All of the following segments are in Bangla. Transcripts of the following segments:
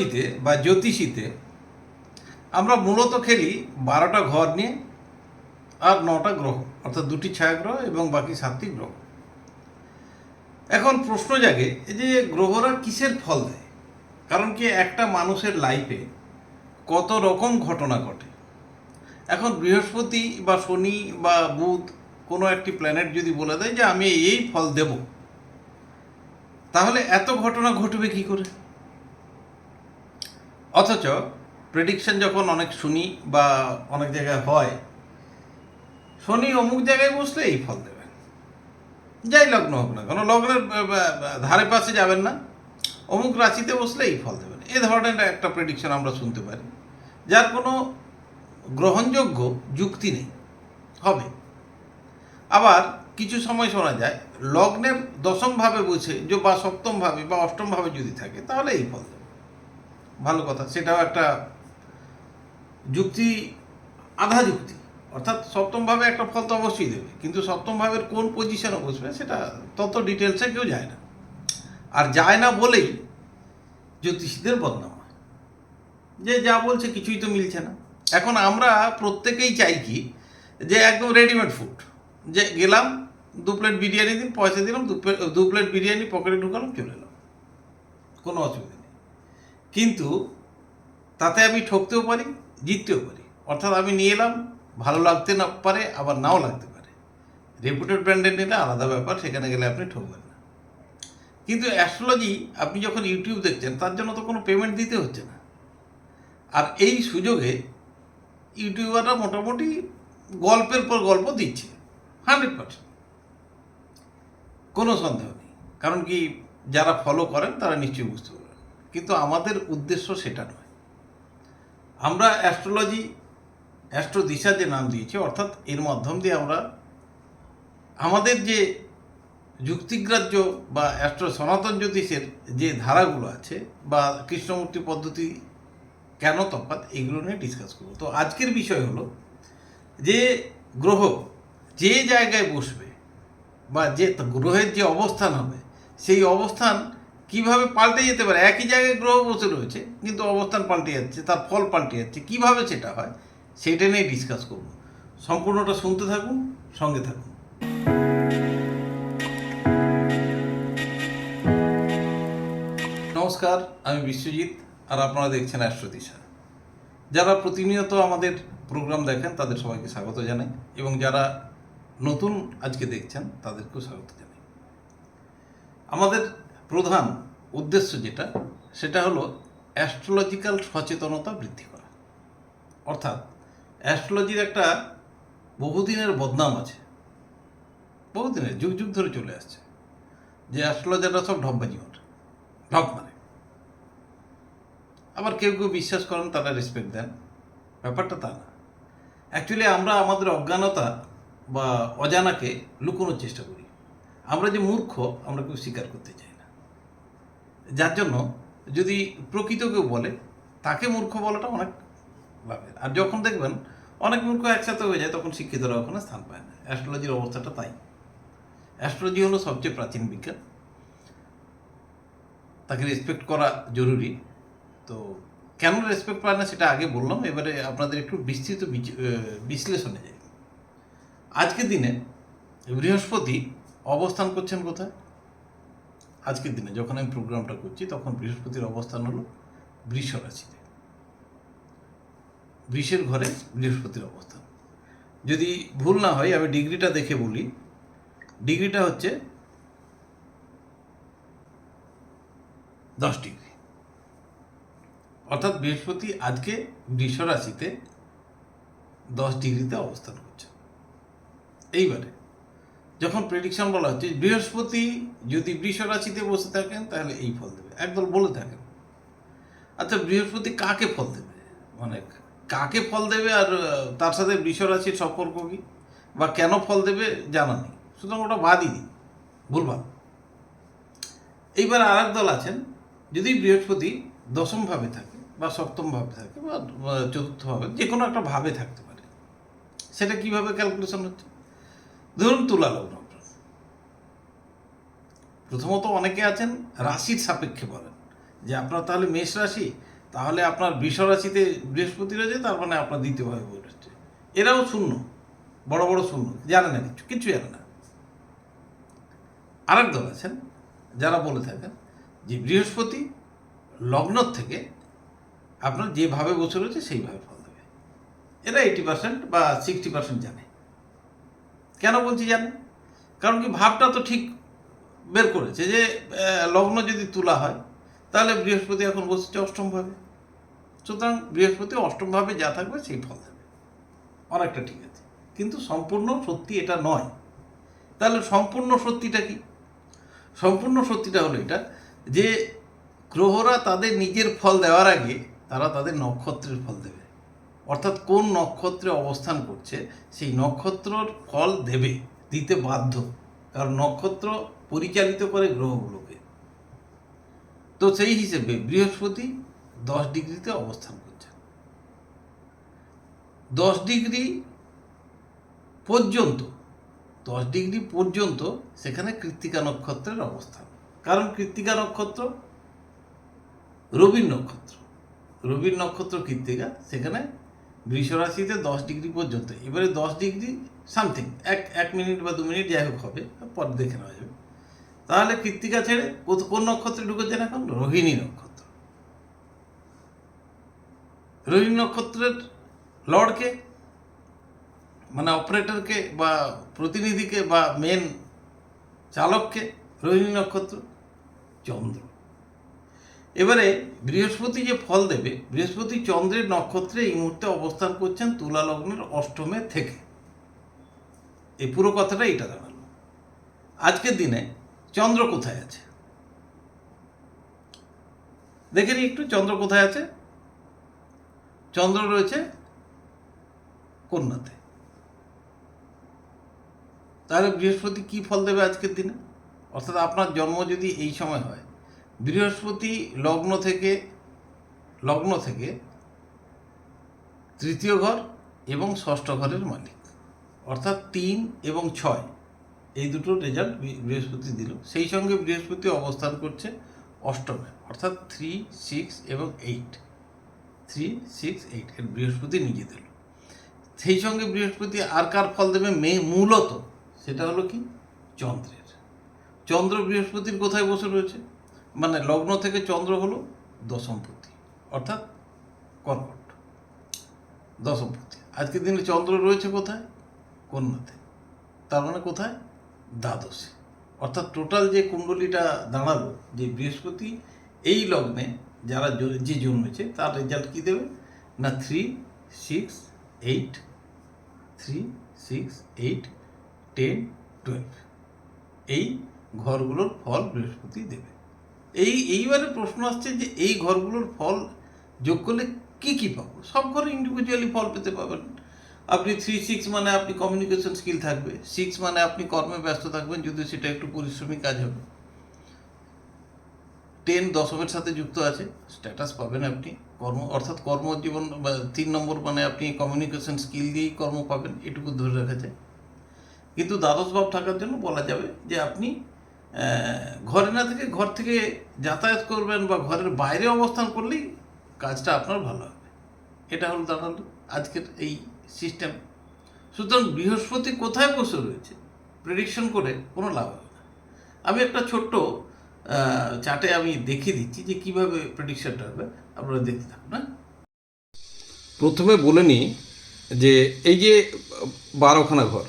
অ্যাস্ট্রোলজিতে বা জ্যোতিষীতে আমরা মূলত খেলি বারোটা ঘর নিয়ে আর নটা গ্রহ, অর্থাৎ দুটি ছায়াগ্রহ এবং বাকি সাতটি গ্রহ। এখন প্রশ্ন জাগে যে গ্রহরা কিসের ফল দেয়? কারণ কি একটা মানুষের লাইফে কত রকম ঘটনা ঘটে? এখন বৃহস্পতি বা শনি বা বুধ কোনো একটি প্ল্যানেট যদি বলে দেয় যে আমি এই ফল দেব, তাহলে এত ঘটনা ঘটবে কি করে? অথচ প্রেডিকশন যখন অনেক শুনি বা অনেক জায়গায় হয়, শনি অমুক জায়গায় বসলে এই ফল দেবে যাই লগ্ন হোক না কোনো, লগ্নের ধারে পাশে যাবেন না। অমুক রাশিতে বসলে এই ফল দেবেন। এ ধরনের একটা প্রেডিকশন আমরা শুনতে পারি। যার কোনো গ্রহণযোগ্য যুক্তি নেই। হবে। আবার কিছু সময় শোনা যায়, লগ্নের দশমভাবে বসে যে বা সপ্তমভাবে বা অষ্টমভাবে যদি থাকে, তাহলে এই ফল দেবে ভালো কথা, সেটাও একটা যুক্তি, আধা যুক্তি। অর্থাৎ সপ্তমভাবে একটা ফল তো অবশ্যই দেবে, কিন্তু সপ্তম ভাবের কোন পজিশনে বসবে সেটা তত ডিটেলসে কেউ যায় না। আর যায় না বলেই জ্যোতিষীদের বদনাম হয়। যে যা বলছে কিছুই তো মিলছে না। এখন আমরা প্রত্যেকেই চাই কি, যে একদম রেডিমেড ফুড যে গেলাম, দু প্লেট বিরিয়ানি দিন, পয়সা দিলাম, দু প্লেট বিরিয়ানি পকেটে ঢুকালাম, চলে এলাম। কোনো অসুবিধা কিন্তু তাতে আমি ঠকতেও পারি, জিততেও পারি। অর্থাৎ আমি নিয়ে এলাম, ভালো লাগতে না পারে, আবার নাও লাগতে পারে। রেপুটেড ব্র্যান্ডের নিলে আলাদা ব্যাপার, সেখানে গেলে আপনি ঠকবেন না। কিন্তু অ্যাস্ট্রোলজি আপনি যখন ইউটিউব দেখছেন, তার জন্য তো কোনো পেমেন্ট দিতে হচ্ছে না। আর এই সুযোগে ইউটিউবাররা মোটামুটি গল্পের পর গল্প দিচ্ছে হান্ড্রেড পার্সেন্ট কোনো সন্দেহ নেই। কারণ কি, যারা ফলো করেন, তারা নিশ্চয়ই বুঝতে পারবেন কিন্তু আমাদের উদ্দেশ্য সেটা নয়। আমরা অ্যাস্ট্রোলজি অ্যাস্ট্রো দিশা যে নাম দিয়েছি, অর্থাৎ এর মাধ্যম দিয়ে আমরা আমাদের যে যুক্তিগ্রাহ্য বা অ্যাস্ট্রো সনাতন জ্যোতিষের যে ধারাগুলো আছে বা কৃষ্ণমূর্তি পদ্ধতি কেন তফাৎ, এগুলো নিয়ে ডিসকাস করব। তো আজকের বিষয় হলো যে গ্রহ যে জায়গায় বসবে বা যে গ্রহের যে অবস্থান হবে, সেই অবস্থান কীভাবে পাল্টে যেতে পারে? একই জায়গায় গ্রহ বসে রয়েছে, কিন্তু অবস্থান পাল্টে যাচ্ছে, তার ফল পাল্টে যাচ্ছে। কীভাবে সেটা হয়, সেটা নিয়ে ডিসকাস করব। সম্পূর্ণটা শুনতে থাকুন, সঙ্গে থাকুন। নমস্কার, আমি বিশ্বজিৎ, আর আপনারা দেখছেন অ্যাস্ট্রদিশা যারা প্রতিনিয়ত আমাদের প্রোগ্রাম দেখেন, তাদের সবাইকে স্বাগত জানাই, এবং যারা নতুন আজকে দেখছেন, তাদেরকেও স্বাগত জানাই। আমাদের প্রধান উদ্দেশ্য যেটা, সেটা হলো অ্যাস্ট্রোলজিক্যাল সচেতনতা বৃদ্ধি করা। অর্থাৎ অ্যাস্ট্রোলজির একটা বহুদিনের বদনাম আছে। বহুদিনের, যুগ যুগ ধরে চলে আসছে। যে অ্যাস্ট্রোলজাররা সব ঢপবাজি ওঠে, ঢপ মানে আবার কেউ কেউ বিশ্বাস করেন, তারা রেসপেক্ট দেন। ব্যাপারটা তা না। অ্যাকচুয়ালি আমরা আমাদের অজ্ঞানতা বা অজানাকে লুকোনোর চেষ্টা করি। আমরা যে মূর্খ, আমরা কেউ স্বীকার করতে চাই যার জন্য যদি প্রকৃত কেউ বলে, তাকে মূর্খ বলাটা অনেক লাভের আর যখন দেখবেন অনেক মূর্খ একসাথে হয়ে যায়, তখন শিক্ষিতরা ওখানে স্থান পায় না। অ্যাস্ট্রোলজির অবস্থাটা তাই। অ্যাস্ট্রোলজি হলো সবচেয়ে প্রাচীন বিজ্ঞান। তাকে রেসপেক্ট করা জরুরি। তো কেন রেসপেক্ট পায় না সেটা আগে বললাম, এবারে আপনাদের একটু বিস্তৃত বিশ্লেষণে যাই। আজকের দিনে বৃহস্পতি অবস্থান করছেন কোথায়? আজকের দিনে যখন আমি প্রোগ্রামটা করছি, তখন বৃহস্পতির অবস্থান হলো বৃষ রাশিতে। বৃষের ঘরে বৃহস্পতির অবস্থান। যদি ভুল না হয়, আমি ডিগ্রিটা দেখে বলি। ডিগ্রিটা হচ্ছে দশ ডিগ্রি। অর্থাৎ বৃহস্পতি আজকে বৃষ রাশিতে দশ ডিগ্রিতে অবস্থান করছে। এইবারে যখন প্রেডিকশন বলা হচ্ছে বৃহস্পতি যদি বৃষ রাশিতে বসে থাকেন তাহলে এই ফল দেবে। একদল বলে থাকেন। আচ্ছা বৃহস্পতি কাকে ফল দেবে? মানে কাকে ফল দেবে আর তার সাথে বৃষ রাশির সম্পর্ক কি? বা কেন ফল দেবে জানা নেই। সুতরাং ওটা বাদই দিই। ভুলভাল এইবার আর দল আছেন যদি বৃহস্পতি দশম ভাবে থাকে বা সপ্তম ভাবে থাকে বা আহ, চতুর্থ ভাবে যে কোনো একটা ভাবে থাকতে পারে। সেটা কীভাবে ক্যালকুলেশন হচ্ছে? ধরুন তুলা লগ্ন। প্রথমত অনেকে আছেন রাশির সাপেক্ষে বলেন, যে আপনার তাহলে মেষ রাশি, তাহলে আপনার বৃষরাশিতে বৃহস্পতি রয়েছে, তার মানে আপনার দ্বিতীয়ভাবে রয়েছে এরাও শূন্য, বড় বড় শূন্য, জানে না কিছু কিছু জানে না। আরেক দল আছেন, যারা বলে থাকেন যে বৃহস্পতি লগ্নর থেকে আপনার যেভাবে বসে রয়েছে সেইভাবে ফল দেবে। এরা এইটি পার্সেন্ট বা সিক্সটি পার্সেন্ট জানে। কেন বলছি জানেন কারণ কি ভাবটা তো ঠিক বের করেছে যে লগ্ন যদি তুলা হয়, তাহলে বৃহস্পতি এখন বসেছে অষ্টমভাবে সুতরাং বৃহস্পতি অষ্টমভাবে যা থাকবে সেই ফল দেবে। অনেকটা ঠিক আছে। কিন্তু সম্পূর্ণ সত্যি এটা নয়। তাহলে সম্পূর্ণ সত্যিটা কি? সম্পূর্ণ সত্যিটা হলো এটা যে, গ্রহরা তাদের নিজের ফল দেওয়ার আগে তারা তাদের নক্ষত্রের ফল দেবে। অর্থাৎ কোন নক্ষত্রে অবস্থান করছে, সেই নক্ষত্রর ফল দেবে, দিতে বাধ্য। কারণ নক্ষত্র পরিচালিত করে গ্রহগুলোকে। তো সেই হিসেবে বৃহস্পতি দশ ডিগ্রিতে অবস্থান করছে। দশ ডিগ্রি পর্যন্ত, দশ ডিগ্রি পর্যন্ত সেখানে কৃত্তিকা নক্ষত্রের অবস্থান। কারণ কৃত্তিকা নক্ষত্র রবির নক্ষত্র। রবির নক্ষত্র কৃত্তিকা, সেখানে বৃষরাশিতে দশ ডিগ্রি পর্যন্ত, এবারে দশ ডিগ্রি সামথিং এক এক মিনিট বা দু মিনিট যাই হোক হবে পরে দেখে নেওয়া যাবে। তাহলে কৃত্তিকা ছেড়ে কোন নক্ষত্রে ঢুকেছেন এখন? রোহিণী নক্ষত্র। রোহিণী নক্ষত্রের লর্ডকে মানে অপারেটরকে বা প্রতিনিধিকে বা মেন চালককে রোহিণী নক্ষত্র চন্দ্র। এবারে বৃহস্পতি যে ফল দেবে, বৃহস্পতি চন্দ্রের নক্ষত্রে এই মুহূর্তে অবস্থান করছেন তুলা লগ্নের অষ্টমে থেকে। এই পুরো কথাটা এটা দাঁড়াল আজকের দিনে চন্দ্র কোথায় আছে? দেখে একটু, চন্দ্র কোথায় আছে? চন্দ্র রয়েছে কন্যাতে। তাহলে বৃহস্পতি কি ফল দেবে আজকের দিনে? অর্থাৎ আপনার জন্ম যদি এই সময় হয় বৃহস্পতি লগ্ন থেকে লগ্ন থেকে তৃতীয় ঘর এবং ষষ্ঠ ঘরের মালিক। অর্থাৎ তিন এবং ছয়, এই দুটো রেজাল্ট বৃহস্পতি দিল। সেই সঙ্গে বৃহস্পতি অবস্থান করছে অষ্টমে, অর্থাৎ থ্রি সিক্স এবং এইট থ্রি সিক্স এইট এর বৃহস্পতি নিজে দিল। সেই সঙ্গে বৃহস্পতি আর কার ফল দেবে? মে, মূলত, সেটা হলো কি? চন্দ্রের। চন্দ্র বৃহস্পতির কোথায় বসে রয়েছে? মানে লগ্ন থেকে চন্দ্র হলো দশমপতি অর্থাৎ কর্কট। দশমপতি আজকের দিনে চন্দ্র রয়েছে কোথায়? কন্যাতে। তার মানে কোথায়? দ্বাদশে। অর্থাৎ টোটাল যে কুণ্ডলীটা দাঁড়াল, যে বৃহস্পতি, এই লগ্নে যারা যে জন্মেছে, তার রেজাল্ট কী দেবে? না three six eight three six eight ten twelve এই ঘরগুলোর ফল বৃহস্পতি দেবে। এই এইবারে প্রশ্ন আসছে যে এই ঘরগুলোর ফল যোগ করলে কী কী পাবো? সব ঘরে ইন্ডিভিজুয়ালি ফল পেতে পাবেন। আপনি থ্রি সিক্স মানে আপনি কমিউনিকেশন স্কিল থাকবে। সিক্স মানে আপনি কর্মে ব্যস্ত থাকবেন, যদি সেটা একটু পরিশ্রমী কাজ হবে। টেন দশমের সাথে যুক্ত আছে স্ট্যাটাস পাবেন আপনি। কর্ম, অর্থাৎ কর্মজীবন বা তিন নম্বর মানে আপনি কমিউনিকেশন স্কিল দিয়েই কর্ম পাবেন, এটুকু ধরে রাখা যায় কিন্তু দ্বাদশ ভাব থাকার জন্য বলা যাবে যে আপনি ঘরে না থেকে ঘর থেকে যাতায়াত করবেন বা ঘরের বাইরে অবস্থান করলেই কাজটা আপনার ভালো হবে। এটা হলো দাঁড়াল আজকের এই সিস্টেম সুতরাং বৃহস্পতি কোথায় বসে রয়েছে প্রেডিকশন করে কোনো লাভ হবে না। আমি একটা ছোট্ট চার্টে আমি দেখিয়ে দিচ্ছি যে কীভাবে প্রেডিকশনটা হবে। আপনারা দেখতে থাকুন হ্যাঁ? প্রথমে বলে নিই যে এই যে বারোখানা ঘর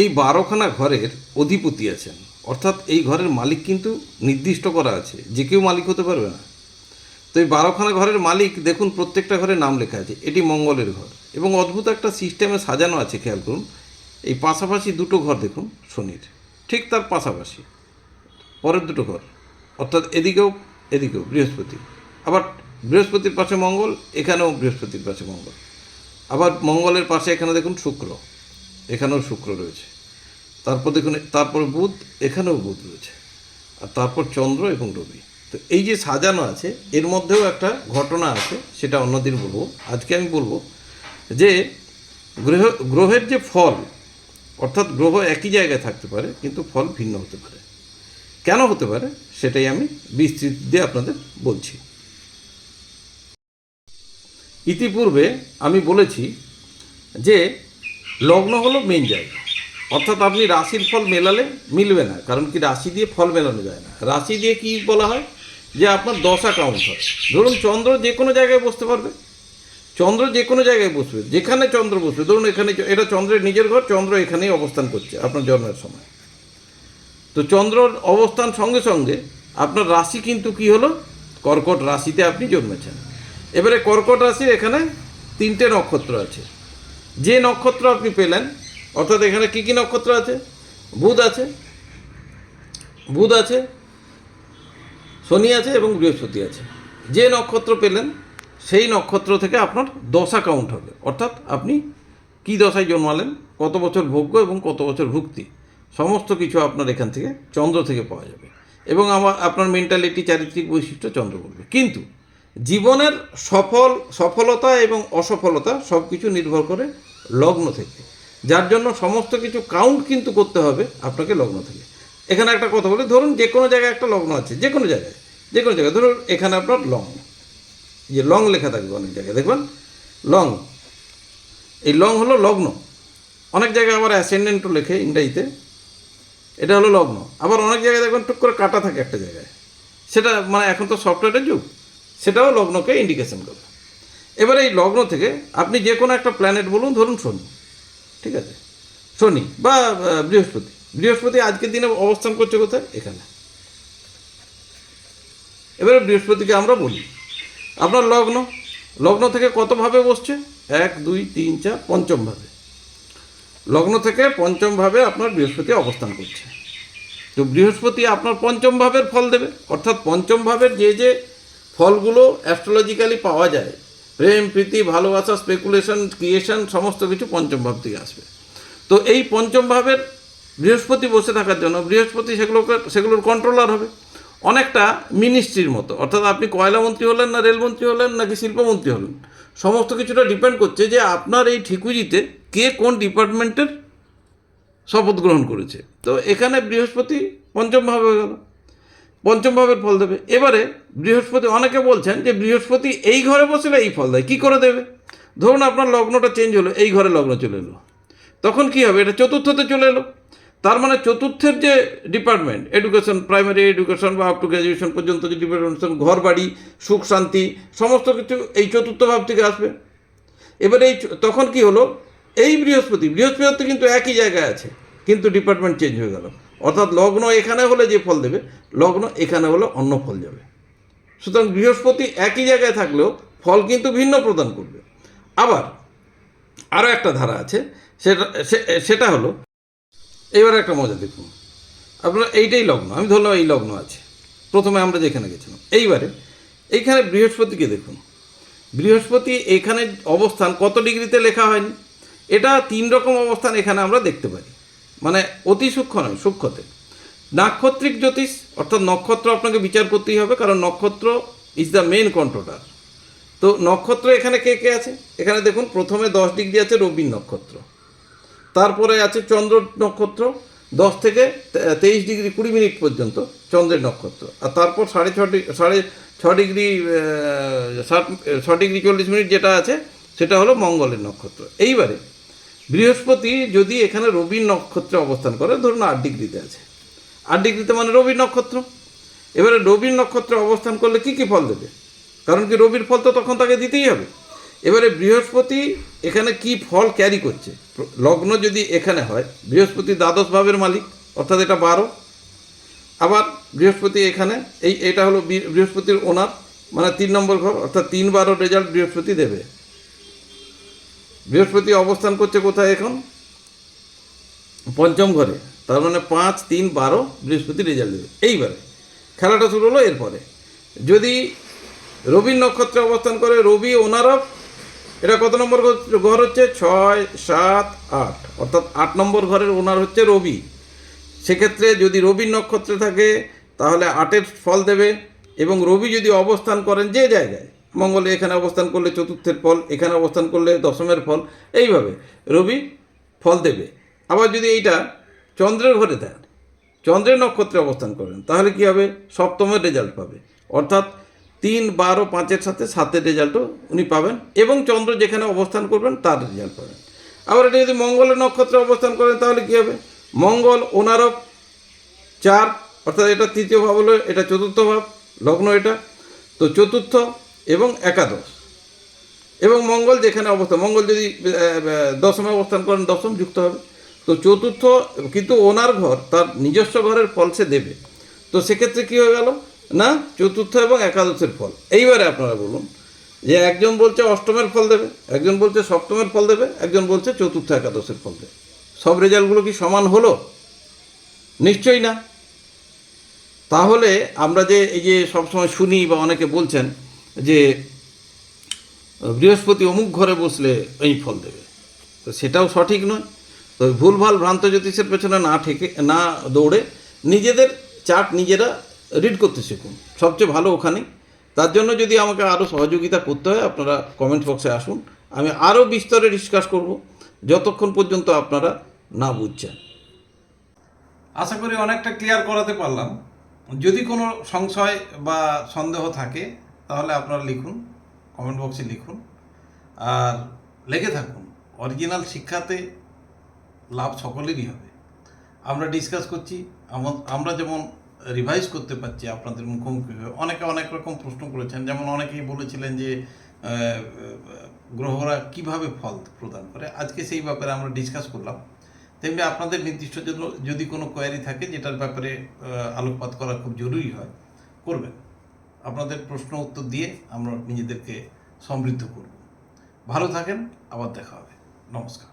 এই বারোখানা ঘরের অধিপতি আছেন। অর্থাৎ এই ঘরের মালিক কিন্তু নির্দিষ্ট করা আছে, যে কেউ মালিক হতে পারবে না। তো এই বারোখানা ঘরের মালিক, দেখুন প্রত্যেকটা ঘরে নাম লেখা আছে, এটি মঙ্গলের ঘর। এবং অদ্ভুত একটা সিস্টেমে সাজানো আছে, খেয়াল করুন। এই পাশাপাশি দুটো ঘর দেখুন, শনির। ঠিক তার পাশাপাশি, পরের দুটো ঘর। অর্থাৎ এদিকেও এদিকেও, বৃহস্পতি। আবার বৃহস্পতির পাশে মঙ্গল, এখানেও বৃহস্পতির পাশে মঙ্গল। আবার মঙ্গলের পাশে এখানে দেখুন শুক্র। এখানেও শুক্র রয়েছে। তারপর দেখুন, তারপর বুধ, এখানেও বুধ রয়েছে। আর তারপর চন্দ্র এবং রবি। তো এই যে সাজানো আছে, এর মধ্যেও একটা ঘটনা আছে, সেটা অন্যদিন বলব। আজকে আমি বলব যে গ্রহ, গ্রহের যে ফল, অর্থাৎ গ্রহ একই জায়গায় থাকতে পারে, কিন্তু ফল ভিন্ন হতে পারে। কেন হতে পারে, সেটাই আমি বিস্তৃত দিয়ে আপনাদের বলছি। ইতিপূর্বে আমি বলেছি যে লগ্ন হলো মেন জায়গা। অর্থাৎ আপনি রাশির ফল মেলালে মিলবে না, কারণ কি রাশি দিয়ে ফল মেলানো যায় না। রাশি দিয়ে কি বলা হয়? যে আপনার দশা কাউন্ট হয়। ধরুন চন্দ্র যে কোনো জায়গায় বসতে পারবে। চন্দ্র যে কোনো জায়গায় বসবে, যেখানে চন্দ্র বসবে। ধরুন এখানে এটা চন্দ্রের নিজের ঘর, চন্দ্র এখানেই অবস্থান করছে আপনার জন্মের সময়। তো চন্দ্রর অবস্থান সঙ্গে সঙ্গে আপনার রাশি কিন্তু কি হলো? কর্কট রাশিতে আপনি জন্মেছেন। এবারে কর্কট রাশির এখানে তিনটে নক্ষত্র আছে। যে নক্ষত্র আপনি পেলেন, অর্থাৎ এখানে কি কি নক্ষত্র আছে? বুধ আছে বুধ আছে, শনি আছে এবং বৃহস্পতি আছে। যে নক্ষত্র পেলেন, সেই নক্ষত্র থেকে আপনার দশা কাউন্ট হবে। অর্থাৎ আপনি কি দশায় জন্মালেন, কত বছর ভোগ্য এবং কত বছর ভুক্তি, সমস্ত কিছু আপনার এখান থেকে চন্দ্র থেকে পাওয়া যাবে এবং আমার, আপনার মেন্টালিটি চারিত্রিক বৈশিষ্ট্য চন্দ্র বলবে। কিন্তু জীবনের সফল, সফলতা এবং অসফলতা সব কিছু নির্ভর করে লগ্ন থেকে। যার জন্য সমস্ত কিছু কাউন্ট কিন্তু করতে হবে আপনাকে লগ্ন থেকে। এখানে একটা কথা বলি, ধরুন যে কোনো জায়গায় একটা লগ্ন আছে, যে কোনো জায়গায়, যে কোনো জায়গায়, ধরুন এখানে আপনার লং যে লং লেখা থাকবে অনেক জায়গায়, দেখবেন? লং এই লং হলো লগ্ন। অনেক জায়গায় আবার অ্যাসেন্ডেন্টও লেখে ইংরাজিতে এটা হলো লগ্ন। আবার অনেক জায়গায় দেখবেন টুক করে কাটা থাকে একটা জায়গায়। সেটা মানে এখন তো সফটওয়্যারের যুগ, সেটাও লগ্নকে ইন্ডিকেশন করে এবারে এই লগ্ন থেকে আপনি যে কোনো একটা প্ল্যানেট বলুন, ধরুন শনি, ঠিক আছে? শনি বা বৃহস্পতি। বৃহস্পতি আজকের দিনে অবস্থান করছে কোথায়? এখানে। এবারে বৃহস্পতিকে আমরা বলি, আপনার লগ্ন লগ্ন থেকে কতভাবে বসছে? এক, দুই, তিন, চার, পঞ্চম ভাবে। লগ্ন থেকে পঞ্চম ভাবে আপনার বৃহস্পতি অবস্থান করছে। তো বৃহস্পতি আপনার পঞ্চম ভাবের ফল দেবে, অর্থাৎ পঞ্চম ভাবের যে যে ফলগুলো অ্যাস্ট্রোলজিক্যালি পাওয়া যায় প্রেম, প্রীতি, ভালোবাসা স্পেকুলেশন ক্রিয়েশন সমস্ত কিছু পঞ্চম ভাব থেকে আসবে। তো এই পঞ্চম ভাবের বৃহস্পতি বসে থাকার জন্য, বৃহস্পতি সেগুলোকে, সেগুলোর কন্ট্রোলার হবে। অনেকটা মিনিস্ট্রির মতো। অর্থাৎ আপনি কয়লা মন্ত্রী হলেন না রেলমন্ত্রী হলেন নাকি শিল্পমন্ত্রী হলেন, সমস্ত কিছুটা ডিপেন্ড করছে যে আপনার এই ঠিকুজিতে কে কোন ডিপার্টমেন্টের শপথ গ্রহণ করেছে। তো এখানে বৃহস্পতি পঞ্চম ভাবে গেল। পঞ্চম ভাবের ফল দেবে। এবারে বৃহস্পতি, অনেকে বলছেন যে বৃহস্পতি এই ঘরে বসলে এই ফল দেয়, কী করে দেবে? ধরুন আপনার লগ্নটা চেঞ্জ হলো, এই ঘরে লগ্ন চলে এলো। তখন কি হবে? এটা চতুর্থতে চলে এলো। তার মানে চতুর্থের যে ডিপার্টমেন্ট এডুকেশন প্রাইমারি এডুকেশন বা আপ টু গ্র্যাজুয়েশন পর্যন্ত যে ডিপার্টমেন্ট ঘর বাড়ি, সুখ, শান্তি, সমস্ত কিছু এই চতুর্থ ভাব থেকে আসবে। এবারে এই তখন কি হলো? এই বৃহস্পতি বৃহস্পতি কিন্তু একই জায়গায় আছে, কিন্তু ডিপার্টমেন্ট চেঞ্জ হয়ে গেল। অর্থাৎ লগ্ন এখানে হলে যে ফল দেবে, লগ্ন এখানে হলে অন্য ফল যাবে। সুতরাং বৃহস্পতি একই জায়গায় থাকলেও ফল কিন্তু ভিন্ন প্রদান করবে। আবার আরও একটা ধারা আছে, সেটা সেটা হলো, এবার একটা মজা দেখুন। আপনার এইটাই লগ্ন, আমি ধরলাম এই লগ্ন আছে। প্রথমে আমরা যেখানে গেছিলাম, এইবারে এইখানে বৃহস্পতিকে দেখুন। বৃহস্পতি এখানে অবস্থান কত ডিগ্রিতে লেখা হয়নি, এটা তিন রকম অবস্থান এখানে আমরা দেখতে পারি। মানে অতি সূক্ষ্ম নয়, সূক্ষ্মতে। নাক্ষত্রিক জ্যোতিষ, অর্থাৎ নক্ষত্র আপনাকে বিচার করতেই হবে, কারণ নক্ষত্র ইজ দ্য মেন কন্ট্রোলার তো নক্ষত্র এখানে কে কে আছে? এখানে দেখুন, প্রথমে দশ ডিগ্রি আছে রবির নক্ষত্র। তারপরে আছে চন্দ্র নক্ষত্র, দশ থেকে তেইশ ডিগ্রি কুড়ি মিনিট পর্যন্ত চন্দ্রের নক্ষত্র। আর তারপর সাড়ে ছ ডি- সাড়ে ছ ডিগ্রি ষাট ছ ডিগ্রি চল্লিশ মিনিট যেটা আছে, সেটা হলো মঙ্গলের নক্ষত্র। এইবারে বৃহস্পতি যদি এখানে রবির নক্ষত্রে অবস্থান করে, ধরুন আট ডিগ্রিতে আছে। আট ডিগ্রিতে মানে রবির নক্ষত্র। এবারে রবির নক্ষত্রে অবস্থান করলে কি কি ফল দেবে? কারণ কি রবির ফল তো তখন তাকে দিতেই হবে। এবারে বৃহস্পতি এখানে কি ফল ক্যারি করছে? লগ্ন যদি এখানে হয়, বৃহস্পতি দ্বাদশ ভাবের মালিক, অর্থাৎ এটা বারো। আবার বৃহস্পতি এখানে, এই, এটা হলো বৃহস্পতির ওনার মানে তিন নম্বর ঘর, অর্থাৎ তিন বারো রেজাল্ট বৃহস্পতি দেবে। বৃহস্পতি অবস্থান করছে কোথায় এখন? পঞ্চম ঘরে। তার মানে পাঁচ, তিন, বারো বৃহস্পতি রেজাল্ট দেবে। এইবারে খেলাটা শুরু হলো এরপরে। যদি রবির নক্ষত্রে অবস্থান করে, রবি ওনার অফ এটা কত নম্বর ঘর- ঘর হচ্ছে? ছয়, সাত, আট। অর্থাৎ আট নম্বর ঘরের ওনার হচ্ছে রবি। সেক্ষেত্রে যদি রবির নক্ষত্রে থাকে, তাহলে আটের ফল দেবে এবং রবি যদি অবস্থান করেন যে জায়গায় মঙ্গলে এখানে অবস্থান করলে চতুর্থের ফল, এখানে অবস্থান করলে দশমের ফল, এইভাবে রবি ফল দেবে। আবার যদি এইটা চন্দ্রের ঘরে দেন, চন্দ্রের নক্ষত্রে অবস্থান করেন, তাহলে কি হবে? সপ্তমের রেজাল্ট পাবে। অর্থাৎ তিন, বারো, পাঁচের সাথে সাতের রেজাল্টও উনি পাবেন এবং চন্দ্র যেখানে অবস্থান করবেন, তার রেজাল্ট পাবেন। আবার এটা যদি মঙ্গলের নক্ষত্রে অবস্থান করেন, তাহলে কী হবে? মঙ্গল ওনারও চার, অর্থাৎ এটা তৃতীয় ভাব হলো, এটা চতুর্থ ভাব, লগ্ন এটা। তো চতুর্থ একাদশ। এবং মঙ্গল যেখানে অবস্থান, মঙ্গল যদি দশমে অবস্থান করেন, দশম যুক্ত হবে। তো চতুর্থ, কিন্তু ওনার ঘর, তার নিজস্ব ঘরের ফল সে দেবে। তো সেক্ষেত্রে কী হয়ে গেল? না, চতুর্থ এবং একাদশের ফল। এইবারে আপনারা বলুন যে একজন বলছে অষ্টমের ফল দেবে, একজন বলছে সপ্তমের ফল দেবে, একজন বলছে চতুর্থ, একাদশের ফল দেবে। সব রেজাল্টগুলো কি সমান হলো? নিশ্চয়ই না। তাহলে আমরা যে এই যে সবসময় শুনি বা অনেকে বলছেন যে বৃহস্পতি অমুক ঘরে বসলে এই ফল দেবে। তো সেটাও সঠিক নয়। তো ভুলভাল ভ্রান্ত জ্যোতিষের পেছনে না ঠেকে, না দৌড়ে নিজেদের চার্ট নিজেরা রিড করতে শিখুন। সবচেয়ে ভালো ওখানে। তার জন্য যদি আমাকে আরও সহযোগিতা করতে হয়, আপনারা কমেন্ট বক্সে আসুন। আমি আরও বিস্তরে ডিসকাস করব, যতক্ষণ পর্যন্ত আপনারা না বুঝছেন। আশা করি অনেকটা ক্লিয়ার করাতে পারলাম। যদি কোনো সংশয় বা সন্দেহ থাকে তাহলে আপনারা লিখুন কমেন্ট বক্সে লিখুন, আর লেগে থাকুন। অরিজিনাল শিক্ষাতে লাভ সকলেরই হবে। আমরা ডিসকাস করছি আমা- আমরা যেমন রিভাইজ করতে পারছি আপনাদের মুখোমুখি হয়ে, অনেকে অনেক রকম প্রশ্ন করেছেন, যেমন অনেকেই বলেছিলেন যে গ্রহরা কীভাবে ফল প্রদান করে? আজকে সেই ব্যাপারে আমরা ডিসকাস করলাম। তেমনি আপনাদের নির্দিষ্ট জন্য যদি কোনো কোয়ারি থাকে, যেটার ব্যাপারে আলোকপাত করা খুব জরুরি হয়, করবেন। আপনাদের প্রশ্ন উত্তর দিয়ে আমরা নিজেদেরকে সমৃদ্ধ করব। ভালো থাকেন আবার দেখা হবে। নমস্কার।